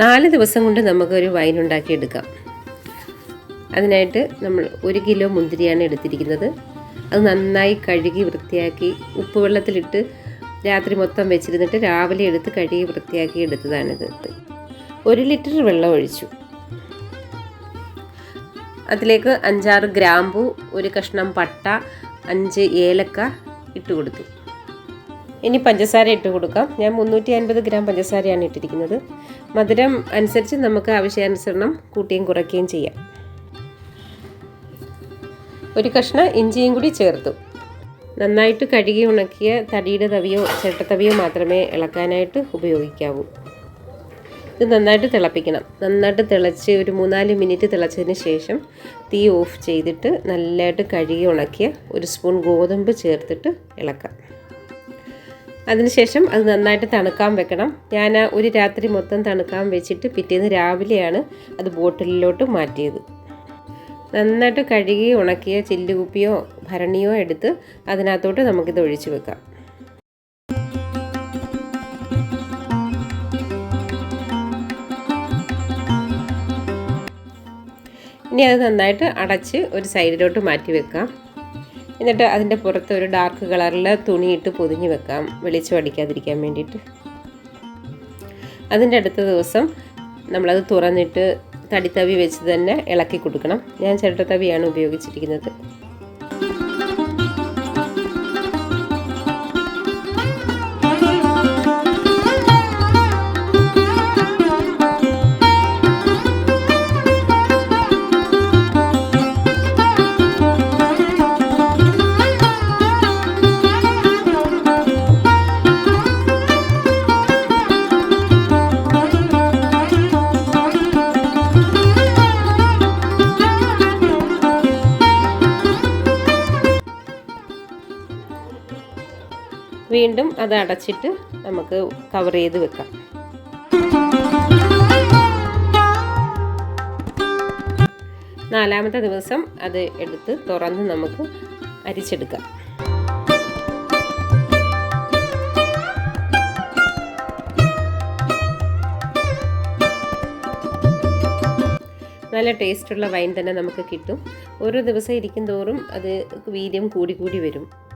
നാല് ദിവസം കൊണ്ട് നമുക്കൊരു വൈൻ ഉണ്ടാക്കിയെടുക്കാം. അതിനായിട്ട് നമ്മൾ ഒരു കിലോ മുന്തിരിയാണ് എടുത്തിരിക്കുന്നത്. അത് നന്നായി കഴുകി വൃത്തിയാക്കി ഉപ്പ് വെള്ളത്തിലിട്ട് രാത്രി മൊത്തം വെച്ചിരുന്നിട്ട് രാവിലെ എടുത്ത് കഴുകി വൃത്തിയാക്കി എടുത്തതാണിത് ഒരു ലിറ്റർ വെള്ളം ഒഴിച്ചു. അതിലേക്ക് അഞ്ചാറ് ഗ്രാമ്പു ഒരു കഷ്ണം പട്ട അഞ്ച് ഏലക്ക ഇട്ട് കൊടുത്തു ഇനി പഞ്ചസാര ഇട്ട് കൊടുക്കാം. ഞാൻ മുന്നൂറ്റി അൻപത് ഗ്രാം പഞ്ചസാരയാണ് ഇട്ടിരിക്കുന്നത്. മധുരം അനുസരിച്ച് നമുക്ക് ആവശ്യാനുസരണം കൂട്ടിയും കുറയ്ക്കുകയും ചെയ്യാം. ഒരു കഷ്ണം ഇഞ്ചിയും കൂടി ചേർത്തു. നന്നായിട്ട് കഴുകി ഉണക്കിയ തടിയുടെ തവിയോ ചേട്ടത്തവിയോ മാത്രമേ ഇളക്കാനായിട്ട് ഉപയോഗിക്കാവൂ. ഇത് നന്നായിട്ട് തിളപ്പിക്കണം. നന്നായിട്ട് തിളച്ച് ഒരു മൂന്നാൽ മിനിറ്റ് തിളച്ചതിന് ശേഷം തീ ഓഫ് ചെയ്തിട്ട് നല്ലതായിട്ട് കഴുകി ഉണക്കിയ ഒരു സ്പൂൺ ഗോതമ്പ് ചേർത്തിട്ട് ഇളക്കാം. അതിനുശേഷം അത് നന്നായിട്ട് തണുക്കാൻ വെക്കണം. ഞാൻ ഒരു രാത്രി മൊത്തം തണുക്കാൻ വെച്ചിട്ട് പിറ്റേന്ന് രാവിലെയാണ് അത് ബോട്ടിലിലോട്ട് മാറ്റിയത്. നന്നായിട്ട് കഴുകി ഉണക്കിയ ചില്ലുകുപ്പിയോ ഭരണിയോ എടുത്ത് അതിനകത്തോട്ട് നമുക്കിത് ഒഴിച്ചു വെക്കാം. ഇനി അത് നന്നായിട്ട് അടച്ച് ഒരു സൈഡിലോട്ട് മാറ്റി വെക്കാം. എന്നിട്ട് അതിന്റെ പുറത്ത് ഒരു ഡാർക്ക് കളറിൽ തുണിയിട്ട് പൊതിഞ്ഞ് വെക്കാം. വെളിച്ചം അടിക്കാതിരിക്കാൻ വേണ്ടിയിട്ട്. അതിന്റെ അടുത്ത ദിവസം നമ്മളത് തുറന്നിട്ട് തടിത്തവി വെച്ച് തന്നെ ഇളക്കി കൊടുക്കണം. ഞാൻ ചിരട്ടത്തവിയാണ് ഉപയോഗിച്ചിരിക്കുന്നത്. വീണ്ടും അത് അടച്ചിട്ട് നമുക്ക് കവർ ചെയ്ത് വെക്കാം. നാലാമത്തെ ദിവസം അത് എടുത്ത് തുറന്ന് നമുക്ക് അരിച്ചെടുക്കാം. നല്ല ടേസ്റ്റുള്ള വൈൻ തന്നെ നമുക്ക് കിട്ടും. ഓരോ ദിവസം ഇരിക്കും തോറും അത് വീര്യം കൂടി കൂടി വരും.